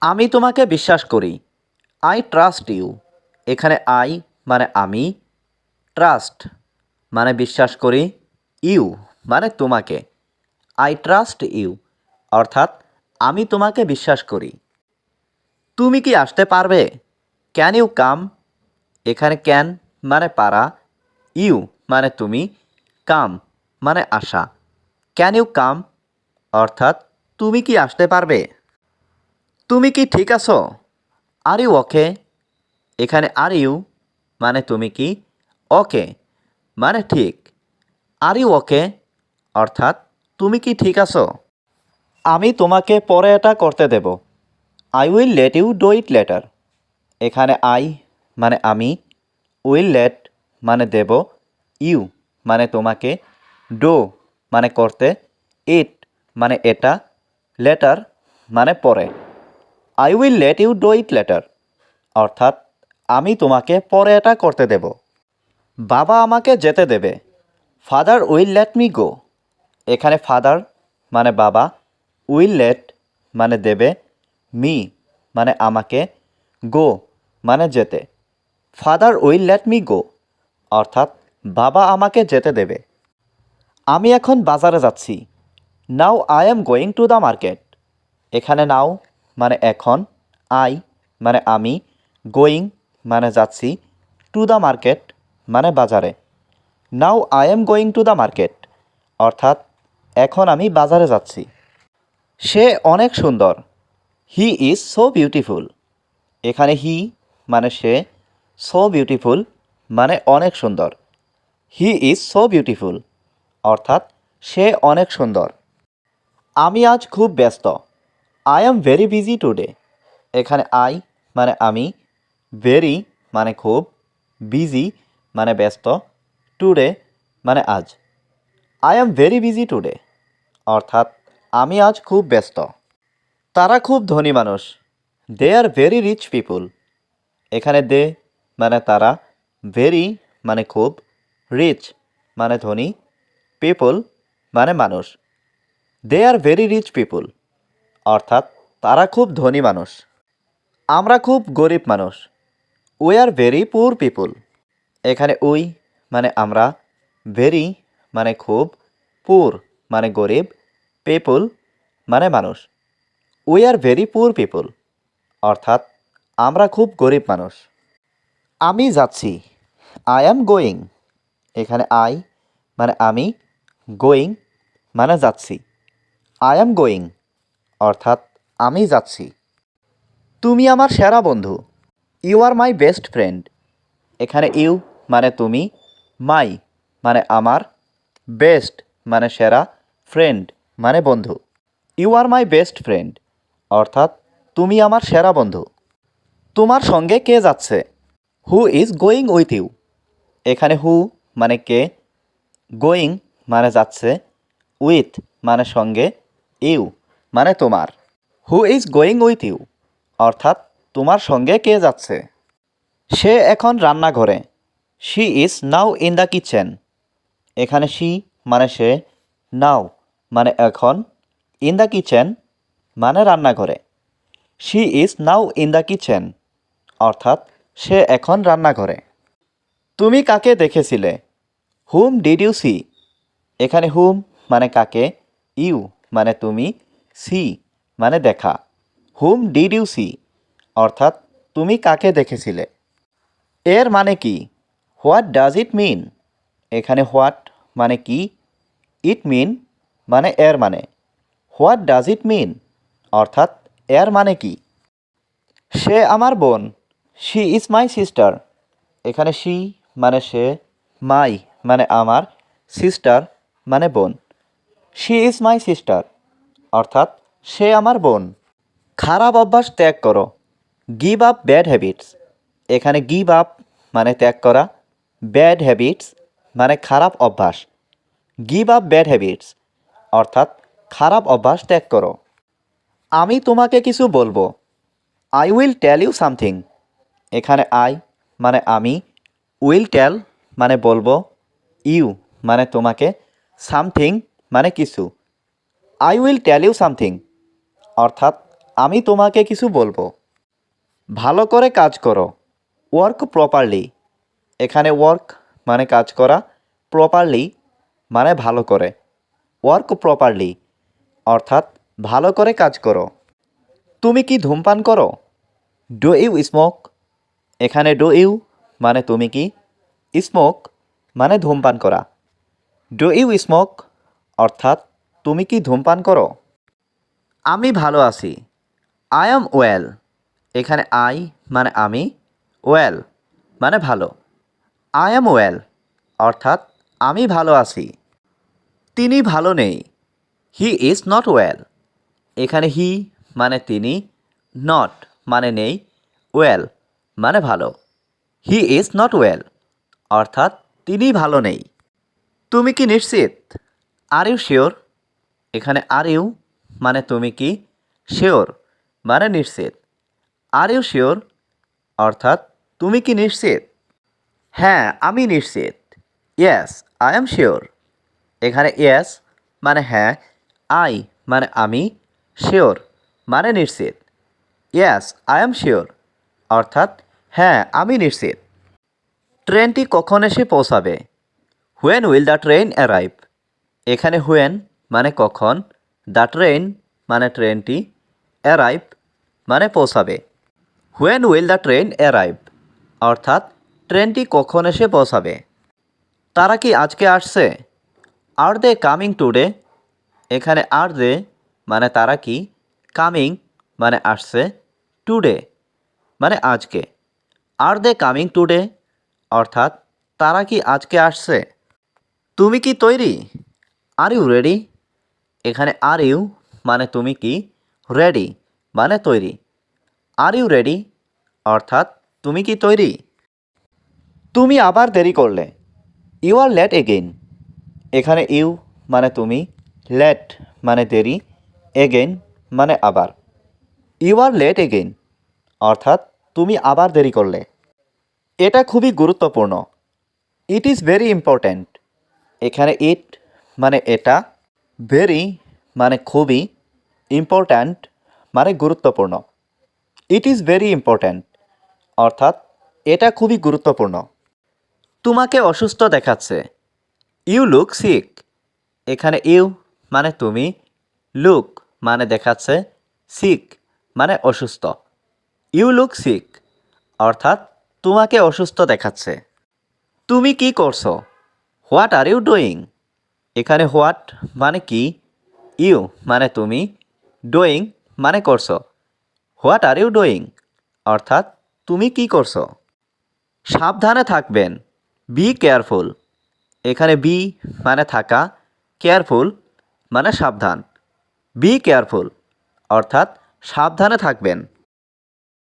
আমি তোমাকে বিশ্বাস করি। আই ট্রাস্ট ইউ এখানে আই মানে আমি। ট্রাস্ট মানে বিশ্বাস করি। ইউ মানে তোমাকে। আই ট্রাস্ট ইউ অর্থাৎ আমি তোমাকে বিশ্বাস করি। তুমি কি আসতে পারবে? ক্যান ইউ কাম এখানে ক্যান মানে পারা। ইউ মানে তুমি। কাম মানে আসা। ক্যান ইউ কাম অর্থাৎ তুমি কি আসতে পারবে? তুমি কি ঠিক আছো? আর ইউ ওকে এখানে আর ইউ মানে তুমি কি ওকে মানে ঠিক। আর ইউ ওকে অর্থাৎ তুমি কি ঠিক আছো? আমি তোমাকে পরে এটা করতে দেব। I will let you do it later এখানে আই মানে আমি উইল লেট মানে দেব ইউ মানে তোমাকে ডো মানে করতে ইট মানে এটা লেটার মানে পরে। I will let you do it later অর্থাৎ, আমি তোমাকে পরে এটা করতে দেব। বাবা আমাকে যেতে দেবে। Father will let me go এখানে ফাদার মানে বাবা উইল লেট মানে দেবে মি মানে আমাকে গো মানে যেতে। Father will let me go অর্থাৎ, বাবা আমাকে যেতে দেবে। আমি এখন বাজারে যাচ্ছি। Now I am going to the market এখানে নাও মানে এখন আই মানে আমি গোয়িং মানে যাচ্ছি টু দ্য মার্কেট মানে বাজারে। Now I am going to the market অর্থাৎ এখন আমি বাজারে যাচ্ছি। সে অনেক সুন্দর। হি ইজ সো বিউটিফুল এখানে হি মানে সে সো বিউটিফুল মানে অনেক সুন্দর। হি ইজ সো বিউটিফুল অর্থাৎ সে অনেক সুন্দর। আমি আজ খুব ব্যস্ত। I am very busy today এখানে আই মানে আমি ভেরি মানে খুব বিজি মানে ব্যস্ত টুডে মানে আজ। I am very busy today অর্থাৎ আমি আজ খুব ব্যস্ত। তারা খুব ধনী মানুষ। They are very rich people এখানে দে মানে তারা ভেরি মানে খুব রিচ মানে ধনী পিপল মানে মানুষ। They are very rich people অর্থাৎ তারা খুব ধনী মানুষ। আমরা খুব গরিব মানুষ। We are very poor people এখানে উই মানে আমরা ভেরি মানে খুব পুর মানে গরিব পিপুল মানে মানুষ। We are very poor people অর্থাৎ আমরা খুব গরিব মানুষ। আমি যাচ্ছি। আই অ্যাম গোয়িং এখানে আই মানে আমি গোয়িং মানে যাচ্ছি। আই অ্যাম গোয়িং অর্থাৎ আমি যাচ্ছি। তুমি আমার সেরা বন্ধু। You are my best friend এখানে ইউ মানে তুমি মাই মানে আমার বেস্ট মানে সেরা ফ্রেন্ড মানে বন্ধু। You are my best friend অর্থাৎ তুমি আমার সেরা বন্ধু। তোমার সঙ্গে কে যাচ্ছে? Who is going with you এখানে হু মানে কে গোয়িং মানে যাচ্ছে উইথ মানে সঙ্গে ইউ মানে তোমার। Who is going with you অর্থাৎ, তোমার সঙ্গে কে যাচ্ছে? সে এখন রান্নাঘরে। She is now in the kitchen এখানে শি মানে সে নাও মানে এখন ইন দ্য কিচেন মানে রান্নাঘরে। She is now in the kitchen অর্থাৎ, সে এখন রান্নাঘরে। তুমি কাকে দেখেছিলে? হুম ডিড ইউ সি এখানে হুম মানে কাকে? ইউ মানে তুমি। সি মানে দেখা। Hmm, did you see? অর্থাৎ, তুমি কাকে দেখেছিলে? এর মানে কি? What does it mean? এখানে হোয়াট মানে কি? ইট মিন মানে এর মানে। What does it mean? অর্থাৎ, এর মানে কি? সে আমার বোন। She is my sister. এখানে শি মানে সে, মাই মানে আমার, সিস্টার মানে বোন। She is my sister. অর্থাৎ সে আমার বোন। খারাপ অভ্যাস ত্যাগ করো। গিভ আপ ব্যাড হ্যাবিটস এখানে গিভ আপ মানে ত্যাগ করা। ব্যাড হ্যাবিটস মানে খারাপ অভ্যাস। গিভ আপ ব্যাড হ্যাবিটস অর্থাৎ খারাপ অভ্যাস ত্যাগ করো। আমি তোমাকে কিছু বলব। I will tell you something এখানে আই মানে আমি। উইল টেল মানে বলব। ইউ মানে তোমাকে। সামথিং মানে কিছু। I will tell you something অর্থাৎ, আমি তোমাকে কিছু বলব। ভালো করে কাজ করো। ওয়ার্ক প্রপারলি এখানে ওয়ার্ক মানে কাজ করা। প্রপারলি মানে ভালো করে। ওয়ার্ক প্রপারলি অর্থাৎ, ভালো করে কাজ করো। তুমি কি ধূমপান করো? ডু ইউ স্মোক এখানে ডু ইউ মানে তুমি কি? স্মোক মানে ধূমপান করা। ডু ইউ স্মোক অর্থাৎ তুমি কি ধূমপান করো? আমি ভালো আছি। আই অ্যাম ওয়েল এখানে আই মানে আমি। ওয়েল মানে ভালো। আই অ্যাম ওয়েল অর্থাৎ আমি ভালো আছি। তিনি ভালো নেই। হি ইজ নট ওয়েল এখানে হি মানে তিনি নট মানে নেই। ওয়েল মানে ভালো। হি ইজ নট ওয়েল অর্থাৎ তিনি ভালো নেই। তুমি কি নিশ্চিত? আর ইউ শিওর এখানে আর ইউ মানে তুমি কি? শিওর মানে নিশ্চিত। আর ইউ শিওর অর্থাৎ তুমি কি নিশ্চিত? হ্যাঁ আমি নিশ্চিত। ইয়েস আই এম শিওর এখানে ইয়েস মানে হ্যাঁ আই মানে আমি শিওর মানে নিশ্চিত। ইয়েস আই এম শিওর অর্থাৎ হ্যাঁ আমি নিশ্চিত। ট্রেনটি কখন এসে পৌঁছাবে? When will the train arrive এখানে হুয়েন মানে কখন? দ্য ট্রেন মানে ট্রেনটি অ্যারাইভ মানে পৌঁছাবে। When will the train arrive? অর্থাৎ ট্রেনটি কখন এসে পৌঁছাবে? তারা কি আজকে আসছে? Are they coming today? এখানে আর দে মানে তারা কি? কামিং মানে আসছে টুডে মানে আজকে। Are they coming today? অর্থাৎ তারা কি আজকে আসছে? তুমি কি তৈরি? Are you ready? এখানে আর ইউ মানে তুমি কি? রেডি মানে তৈরি। আর ইউ রেডি অর্থাৎ তুমি কি তৈরি? তুমি আবার দেরি করলে। ইউ আর লেট এগেইন এখানে ইউ মানে তুমি লেট মানে দেরি এগেইন মানে আবার। ইউ আর লেট এগেইন অর্থাৎ তুমি আবার দেরি করলে। এটা খুবই গুরুত্বপূর্ণ। ইট ইজ ভেরি ইম্পর্ট্যান্ট এখানে ইট মানে এটা। ভেরি মানে খুবই ইম্পর্ট্যান্ট মানে গুরুত্বপূর্ণ। ইট ইজ ভেরি ইম্পর্ট্যান্ট অর্থাৎ এটা খুবই গুরুত্বপূর্ণ। তোমাকে অসুস্থ দেখাচ্ছে। ইউ লুক সিক এখানে ইউ মানে তুমি লুক মানে দেখাচ্ছে সিক মানে অসুস্থ। ইউ লুক সিক অর্থাৎ তোমাকে অসুস্থ দেখাচ্ছে। তুমি কি করছ? হোয়াট আর ইউ ডুইং এখানে হোয়াট মানে কি? ইউ মানে তুমি। ডোয়িং মানে করছ। হোয়াট আর ইউ ডোয়িং অর্থাৎ তুমি কি করছ? সাবধানে থাকবেন। Be careful. এখানে বি মানে থাকা। কেয়ারফুল মানে সাবধান। Be careful. অর্থাৎ সাবধানে থাকবেন।